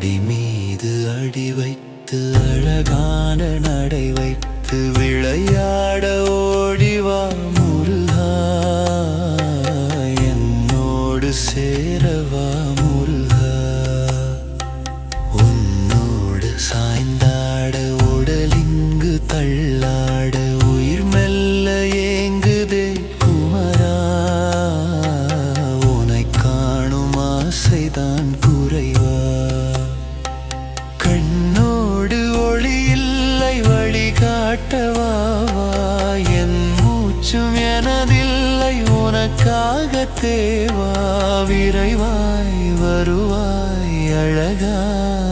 அடி மீது அடி வைத்து அழகான நட கட்டவாவா? என் மூச்சும் எனதில்லை உனக்காக தேவா. விரைவாய் வருவாய் அழகா.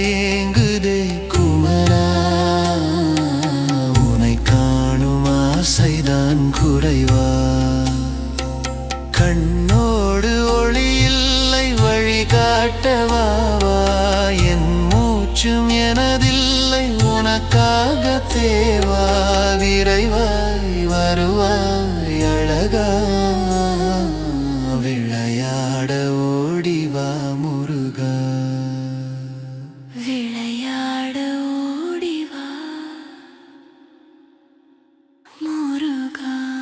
ஏங்குதே குமரா உனை காணும் ஆசைதான் குறைவா. கண்ணோடு ஒளி இல்லை வழி காட்டவாவா என் மூச்சும் எனதில்லை உனக்காக தேவா. விரைவாய் வருவாய் அழகா விளையாட ஓடிவா. 夜が